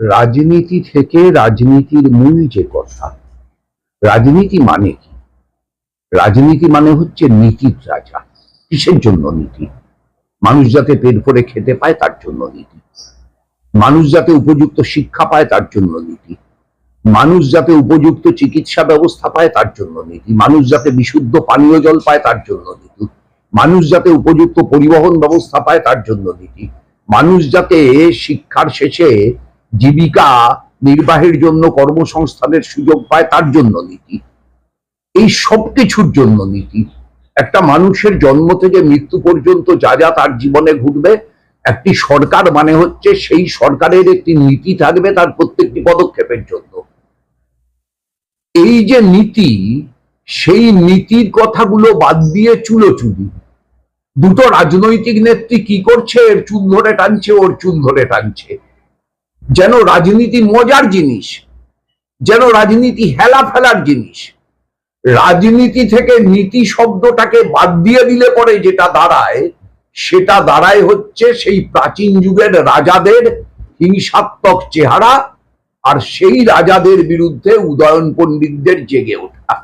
রাজনীতি থেকে রাজনীতির মূল যে কথা, রাজনীতি মানে কি? রাজনীতি মানে হচ্ছে নীতির রাজা। কিসের জন্য নীতি? মানুষ যাতে পেট ভরে খেতে পায়, তার জন্য নীতি। মানুষ যাতে উপযুক্ত শিক্ষা পায়, তার জন্য নীতি। মানুষ যাতে উপযুক্ত চিকিৎসা ব্যবস্থা পায়, তার জন্য নীতি। মানুষ যাতে বিশুদ্ধ পানীয় জল পায়, তার জন্য নীতি। মানুষ যাতে উপযুক্ত পরিবহন ব্যবস্থা পায়, তার জন্য নীতি। মানুষ যাতে শিক্ষার শেষে জীবিকা নির্বাহের জন্য কর্মসংস্থানের সুযোগ পায় তার জন্য নীতি। এই সব কিছুর জন্য নীতি। একটা মানুষের জন্ম থেকে মৃত্যু পর্যন্ত যা যা তার জীবনে ঘটবে, একটি সরকার মানে হচ্ছে সেই সরকারের একটি নীতি থাকবে তার প্রত্যেকটি পদক্ষেপের জন্য। এই যে নীতি, সেই নীতির কথাগুলো বাদ দিয়ে চুলোচুলি। দুটো রাজনৈতিক নেত্রী কি করছে? এর চুল ধরে টানছে, ওর চুল ধরে টানছে। যেন রাজনীতি মজার জিনিস, যেন রাজনীতি হেলা ফেলার জিনিস। রাজনীতি থেকে নীতি শব্দটাকে বাদ দিয়ে দিলে পরে যেটা দাঁড়ায়, সেটা দাঁড়ায় হচ্ছে সেই প্রাচীন যুগের রাজাদের হিংসাত্মক চেহারা আর সেই রাজাদের বিরুদ্ধে উদয়ন পণ্ডিতদের জেগে ওঠা।